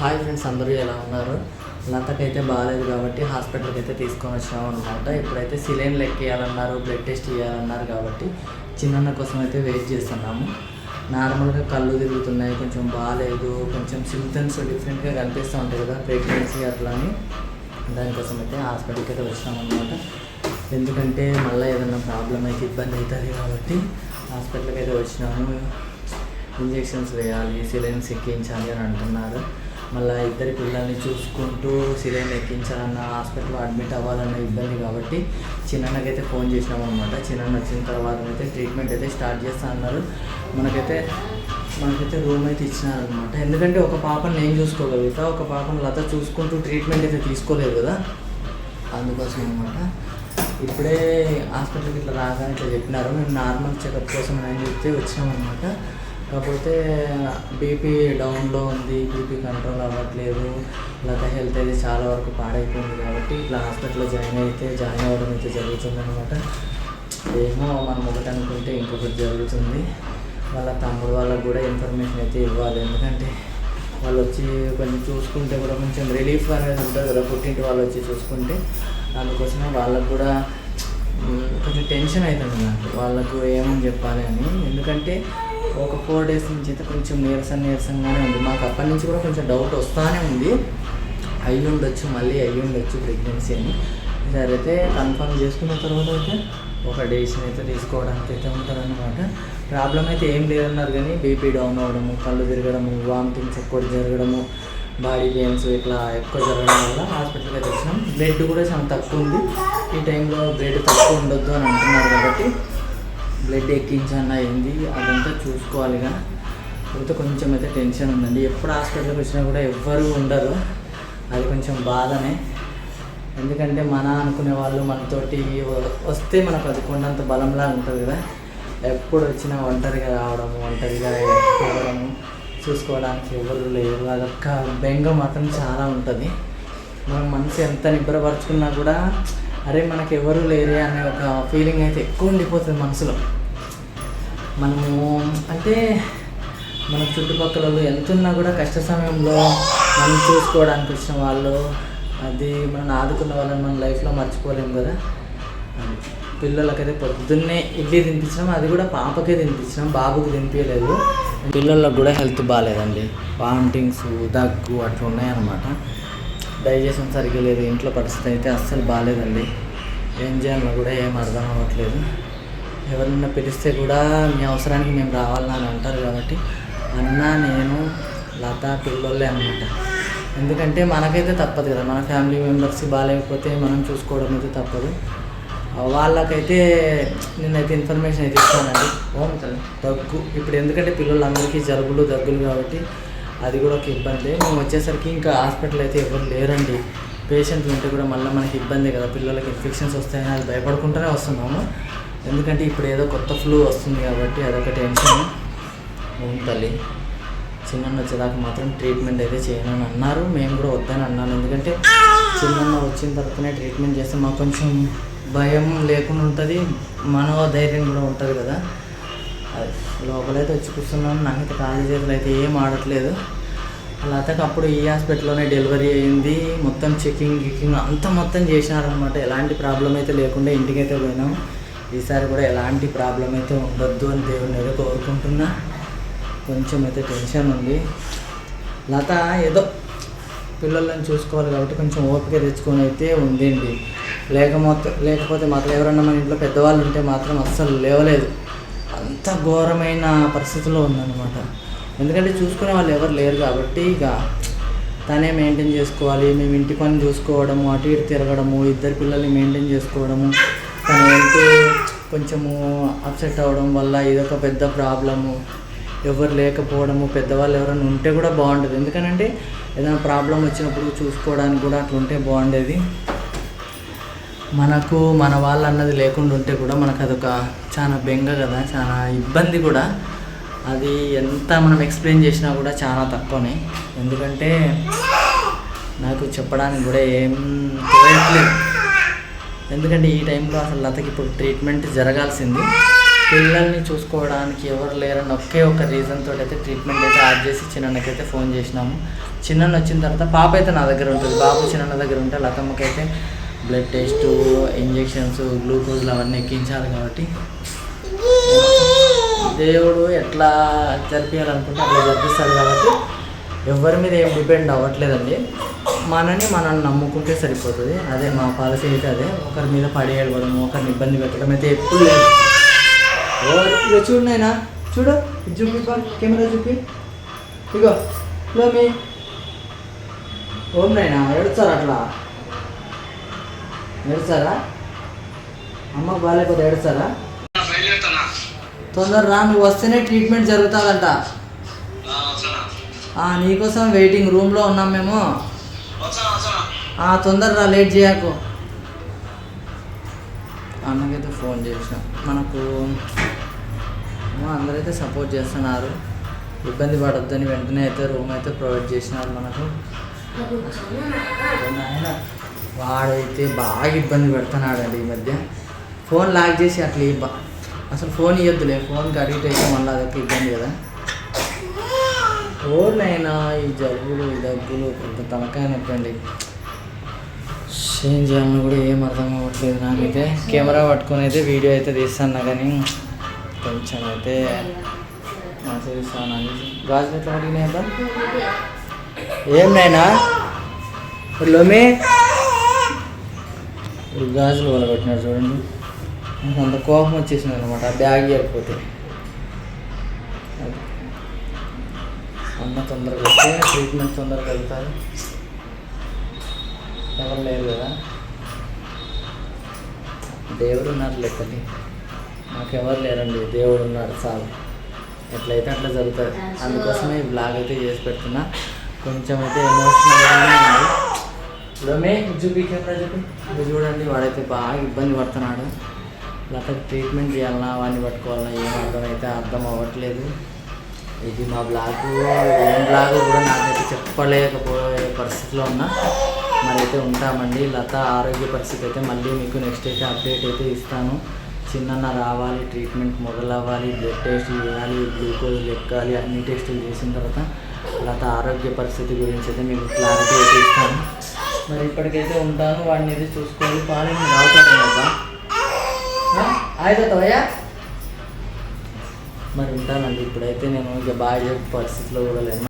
Hi friends అందరూ ఎలా ఉన్నారు? లతకైతే బాగాలేదు కాబట్టి హాస్పిటల్కి అయితే తీసుకొని వచ్చినాం అనమాట ఇప్పుడైతే సిలిండర్ ఎక్కేయాలన్నారు బ్లడ్ టెస్ట్ చేయాలన్నారు కాబట్టి చిన్న కోసం అయితే వెయిట్ చేస్తున్నాము. నార్మల్గా కళ్ళు తిరుగుతున్నాయి కొంచెం బాగాలేదు కొంచెం సిమ్టమ్స్ డిఫరెంట్గా కనిపిస్తూ ఉంటాయి కదా ప్రెగ్నెన్సీ అట్లా అని దానికోసం అయితే హాస్పిటల్కి అయితే వచ్చినాం అనమాట ఎందుకంటే మళ్ళీ ఏదైనా ప్రాబ్లం అయితే ఇబ్బంది అవుతుంది కాబట్టి హాస్పిటల్కి అయితే వచ్చినాము. ఇంజెక్షన్స్ వేయాలి సిలిండర్స్ ఎక్కించాలి అని అంటున్నారు. మళ్ళీ ఇద్దరి పిల్లల్ని చూసుకుంటూ సిలిండర్ ఎక్కించాలన్న హాస్పిటల్లో అడ్మిట్ అవ్వాలన్న ఇబ్బంది కాబట్టి చిన్ననకైతే ఫోన్ చేసినాం అనమాట చిన్న వచ్చిన తర్వాత అయితే ట్రీట్మెంట్ అయితే స్టార్ట్ చేస్తా అన్నారు. మనకైతే మనకైతే రూమ్ అయితే ఇచ్చినారనమాట ఎందుకంటే ఒక పాపను నేను చూసుకోగలుగుతా ఒక పాపను లత చూసుకుంటూ ట్రీట్మెంట్ అయితే తీసుకోలేదు కదా. అందుకోసం అనమాట ఇప్పుడే హాస్పిటల్కి ఇట్లా రాగానే ఇట్లా చెప్పినారు. మేము నార్మల్ చెకప్ కోసం అని చెప్తే వచ్చామన్నమాట కాకపోతే బీపీ డౌన్లో ఉంది బీపీ కంట్రోల్ అవ్వట్లేదు లేకపోతే హెల్త్ అయితే చాలా వరకు పాడైపోయింది కాబట్టి ఇట్లా హాస్పిటల్లో జాయిన్ అయితే జాయిన్ అవ్వడం అయితే జరుగుతుందన్నమాట. ఏమో మనం ఒకటి అనుకుంటే ఇంకొకటి జరుగుతుంది. వాళ్ళ తమ్ముడు వాళ్ళకు కూడా ఇన్ఫర్మేషన్ అయితే ఇవ్వాలి. ఎందుకంటే వాళ్ళు వచ్చి కొంచెం చూసుకుంటే కూడా కొంచెం రిలీఫ్ అనేది ఉంటుంది కదా పుట్టింటి వాళ్ళు వచ్చి చూసుకుంటే. అందుకోసమే వాళ్ళకు కూడా కొంచెం టెన్షన్ అవుతుంది నాకు. వాళ్ళకు ఏమని చెప్పాలి అని. ఎందుకంటే ఒక ఫోర్ డేస్ నుంచి అయితే కొంచెం నీరసం నీరసంగానే ఉంది. మాకు అప్పటి నుంచి కూడా కొంచెం డౌట్ వస్తానే ఉంది. అయ్యి ఉండొచ్చు మళ్ళీ అయ్యి ఉండొచ్చు ప్రెగ్నెన్సీ అని. సరే అయితే కన్ఫర్మ్ చేసుకున్న తర్వాత అయితే ఒక డెసిషన్ అయితే తీసుకోవడానికి అయితే ఉంటుందన్నమాట ప్రాబ్లం అయితే ఏం లేదన్నారు కానీ బీపీ డౌన్ అవ్వడము కళ్ళు తిరగడము వామిటింగ్స్ ఎక్కువ జరగడము బాడీ పెయిన్స్ ఇట్లా ఎక్కువ జరగడం వల్ల హాస్పిటల్కి అయితే వచ్చినాం. బ్లడ్ కూడా చాలా తక్కువ ఉంది. ఈ టైంలో బ్లడ్ తక్కువ ఉండొద్దు అని అంటున్నారు కాబట్టి బ్లడ్ ఎక్కించన్న అయింది అదంతా చూసుకోవాలిగా కాకపోతే కొంచెం అయితే టెన్షన్ ఉందండి. ఎప్పుడు హాస్పిటల్కి వచ్చినా కూడా ఎవ్వరూ ఉండరు. అది కొంచెం బాధనే. ఎందుకంటే మన అనుకునే వాళ్ళు మనతోటి వస్తే మనకు అది కొండంత బలంలా ఉంటుంది కదా. ఎప్పుడు వచ్చినా ఒంటరిగా రావడము ఒంటరిగా పోవడము చూసుకోవడానికి ఎవరు లేరు. అదొక్క బెంగ మాత్రం చాలా ఉంటుంది. మనం మనసు ఎంత నిబ్బరపరుచుకున్నా కూడా అరే మనకు ఎవరు లేరే అనే ఒక ఫీలింగ్ అయితే ఎక్కువ ఉండిపోతుంది మనసులో. మనము అంటే మన చుట్టుపక్కల ఎంతున్నా కూడా కష్ట సమయంలో మనం చూసుకోవడానికి వచ్చిన వాళ్ళు అది మనం ఆదుకున్న వాళ్ళని మన లైఫ్లో మర్చిపోలేము కదా. పిల్లలకైతే పొద్దున్నే ఇడ్లీ తినిపించినాం అది కూడా పాపకే తినిపించినాం బాబుకి తినిపించలేదు పిల్లలకు కూడా హెల్త్ బాగాలేదండి వామిటింగ్స్ దగ్గు అట్లా ఉన్నాయన్నమాట. డైజెషన్ సరిగ్గా లేదు ఇంట్లో పరిస్థితి అయితే అస్సలు బాగాలేదండి ఏం చేయాలో కూడా ఏం అర్థం అవ్వట్లేదు. ఎవరినైనా పిలిస్తే కూడా మీ అవసరానికి మేము రావాలని అని అంటారు కాబట్టి అన్న నేను లత పిల్లోళ్ళే అనమాట ఎందుకంటే మనకైతే తప్పదు కదా. మన ఫ్యామిలీ మెంబర్స్ బాగాలేకపోతే మనం చూసుకోవడం అయితే తప్పదు. వాళ్ళకైతే నేనైతే ఇన్ఫర్మేషన్ అయితే ఇస్తానండి. ఓం దగ్గు. ఇప్పుడు ఎందుకంటే పిల్లలందరికీ జలుబులు దగ్గులు కాబట్టి అది కూడా ఒక ఇబ్బంది. మేము వచ్చేసరికి ఇంకా హాస్పిటల్ అయితే ఎవరు లేరండి. పేషెంట్లు ఉంటే కూడా మళ్ళీ మనకి ఇబ్బంది కదా. పిల్లలకి ఇన్ఫెక్షన్స్ వస్తాయని అది భయపడుకుంటూనే వస్తున్నాము. ఎందుకంటే ఇప్పుడు ఏదో కొత్త ఫ్లూ వస్తుంది కాబట్టి అదొక టెన్షన్. ఓం తల్లి. చిన్న వచ్చేదాకా మాత్రం ట్రీట్మెంట్ అయితే చేయనని అన్నారు. మేము కూడా వద్దని అన్నాను. ఎందుకంటే చిన్న వచ్చిన తర్వాతనే ట్రీట్మెంట్ చేస్తే మాకు కొంచెం భయం లేకుండా ఉంటుంది. మనోధైర్యం కూడా ఉంటుంది కదా. అది లోపలైతే వచ్చి కూర్చున్నాను. నాకైతే ఖాళీ చేతులు అయితే ఏం ఆడట్లేదు. లతకు అప్పుడు ఈ హాస్పిటల్లోనే డెలివరీ అయింది. మొత్తం చెకింగ్ గికింగ్ అంతా మొత్తం చేసినారనమాట ఎలాంటి ప్రాబ్లం అయితే లేకుండా ఇంటికైతే పోయినాం. ఈసారి కూడా ఎలాంటి ప్రాబ్లం అయితే ఉండొద్దు అని దేవుని ఏదో కోరుకుంటున్నా. కొంచెం అయితే టెన్షన్ ఉంది. లత ఏదో పిల్లలను చూసుకోవాలి కాబట్టి కొంచెం ఓపిక తెచ్చుకొని అయితే ఉందండి లేకపోతే లేకపోతే మాత్రం ఎవరన్నా మన ఇంట్లో పెద్దవాళ్ళు ఉంటే మాత్రం అస్సలు లేవలేదు. అంత ఘోరమైన పరిస్థితిలో ఉందన్నమాట. ఎందుకంటే చూసుకునే వాళ్ళు ఎవరు లేరు కాబట్టి ఇక తనే మెయింటైన్ చేసుకోవాలి. మేము ఇంటి పని చూసుకోవడము అటు ఇటు తిరగడము ఇద్దరు పిల్లల్ని మెయింటైన్ చేసుకోవడము తన హెల్త్ కొంచెము అప్సెట్ అవ్వడం వల్ల ఇదొక పెద్ద ప్రాబ్లము ఎవరు లేకపోవడము పెద్దవాళ్ళు ఎవరైనా ఉంటే కూడా బాగుంటుంది ఎందుకనంటే ఏదైనా ప్రాబ్లం వచ్చినప్పుడు చూసుకోవడానికి కూడా అట్లా ఉంటే బాగుండేది. మనకు మన వాళ్ళు అన్నది లేకుండా ఉంటే కూడా మనకు అదొక చాలా బెంగ కదా చాలా ఇబ్బంది కూడా. అది ఎంత మనం ఎక్స్ప్లెయిన్ చేసినా కూడా చాలా తక్కువనే. ఎందుకంటే నాకు చెప్పడానికి కూడా ఏం తెలియట్లేదు ఎందుకంటే ఈ టైంలో అసలు లతకి ఇప్పుడు ట్రీట్మెంట్ జరగాల్సింది. పిల్లల్ని చూసుకోవడానికి ఎవరు లేరని ఒకే ఒక రీజన్ తోటి అయితే ట్రీట్మెంట్ అయితే యాడ్ చేసి చిన్నకైతే ఫోన్ చేసినాము. చిన్న వచ్చిన తర్వాత పాప అయితే నా దగ్గర ఉంటుంది. బాబు చిన్న దగ్గర ఉంటే లతమ్మకైతే బ్లడ్ టెస్ట్ ఇంజెక్షన్స్ గ్లూకోజ్లు అవన్నీ ఎక్కించాలి కాబట్టి. దేవుడు ఎట్లా జరిపించాలనుకుంటే అట్లా జరిపిస్తాడు కాబట్టి ఎవరి మీద ఏం డిపెండ్ అవ్వట్లేదండి. మనని మనం నమ్ముకుంటే సరిపోతుంది. అదే మా పాలసీ అయితే అదే. ఒకరి మీద పడి ఏడవడం ఒకరిని ఇబ్బంది పెట్టడం అయితే ఎప్పుడు లేదు. ఇగో చూడు నాయనా. చూడు ఇది చూపి కెమెరా చూపి. ఇగో మీ. ఓం నాయనా ఏడుస్తారా అట్లా? ఏడుస్తారా? అమ్మ బాగాలేకపోతే ఏడుస్తారా? తొందర రా నువ్వు వస్తేనే ట్రీట్మెంట్ జరుగుతుందంట. నీకోసం వెయిటింగ్ రూమ్లో ఉన్నాం మేము. ఆ, తొందర రా లేట్ చేయకు. అన్నకైతే ఫోన్ చేసిన. మనకు అందరైతే సపోర్ట్ చేస్తున్నారు. ఇబ్బంది పడొద్దని వెంటనే అయితే రూమ్ అయితే ప్రొవైడ్ చేసినారు మనకు. వాడైతే బాగా ఇబ్బంది పెడుతున్నాడండి ఈ మధ్య. ఫోన్ లాక్ చేసి అట్లా అసలు ఫోన్ ఇవ్వద్దులే ఫోన్కి అడిగిట్ అయితే మళ్ళీ అదొక ఇబ్బంది కదా. ఓర్నైనా ఈ జలుబులు ఈ దగ్గులు కొంత తలకాయ నొప్పండి ఏం చేయాలని కూడా ఏం అర్థం అవ్వట్లేదు నాకైతే. కెమెరా పట్టుకొని అయితే వీడియో అయితే తీస్తాను కానీ కొంచెం అయితే ఆశ్రయిస్తాను గాజులు ఎట్లా పడినాయి ఏం నైనా లోమే? గాజులు వలగొట్టినాడు చూడండి. అంత కోపం వచ్చేసింది అనమాట బ్యాగ్ ఇవ్వకపోతే అన్న తొందరగా వస్తే ట్రీట్మెంట్ తొందరగా వెళ్తారు ఎవరు లేరు కదా. దేవుడు ఉన్నారు లెక్కది మాకెవరు లేరండి. దేవుడు ఉన్నాడు చాలు. ఎట్లయితే అట్లా జరుగుతుంది అందుకోసమే ఈ బ్లాగ్ అయితే చేసి పెడుతున్నా. కొంచెం అయితే ఎమోషనల్గానే ఉంది లోమే చూపి కెమెరా చూపి. ఇది చూడండి వాడైతే బాగా ఇబ్బంది పడుతున్నాడు. లేకపోతే ట్రీట్మెంట్ చేయాలన్నా వాడిని పట్టుకోవాలన్నా ఏం అర్థం అయితే అర్థం అవ్వట్లేదు. ఇది మా బ్లాగ్. ఏం బ్లాగ్ కూడా నాకైతే చెప్పలేకపోయే పరిస్థితిలో ఉన్నా. మరైతే ఉంటామండి. లత ఆరోగ్య పరిస్థితి అయితే మళ్ళీ మీకు నెక్స్ట్ అయితే అప్డేట్ అయితే ఇస్తాను. చిన్న రావాలి ట్రీట్మెంట్ మొదలవ్వాలి బ్లడ్ టెస్ట్ చేయాలి గ్లూకోజ్ ఎక్కాలి అన్ని టెస్టులు చేసిన తర్వాత లత ఆరోగ్య పరిస్థితి గురించి అయితే మీకు క్లారిటీ అయితే ఇస్తాను. మరి ఇప్పటికైతే ఉంటాను. వాడిని అయితే చూసుకోవాలి పాలు రావుతాను అబ్బా. మరి ఉంటానండి. ఇప్పుడైతే నేను ఇక బాగా చెప్పే పరిస్థితిలో కూడా లేను.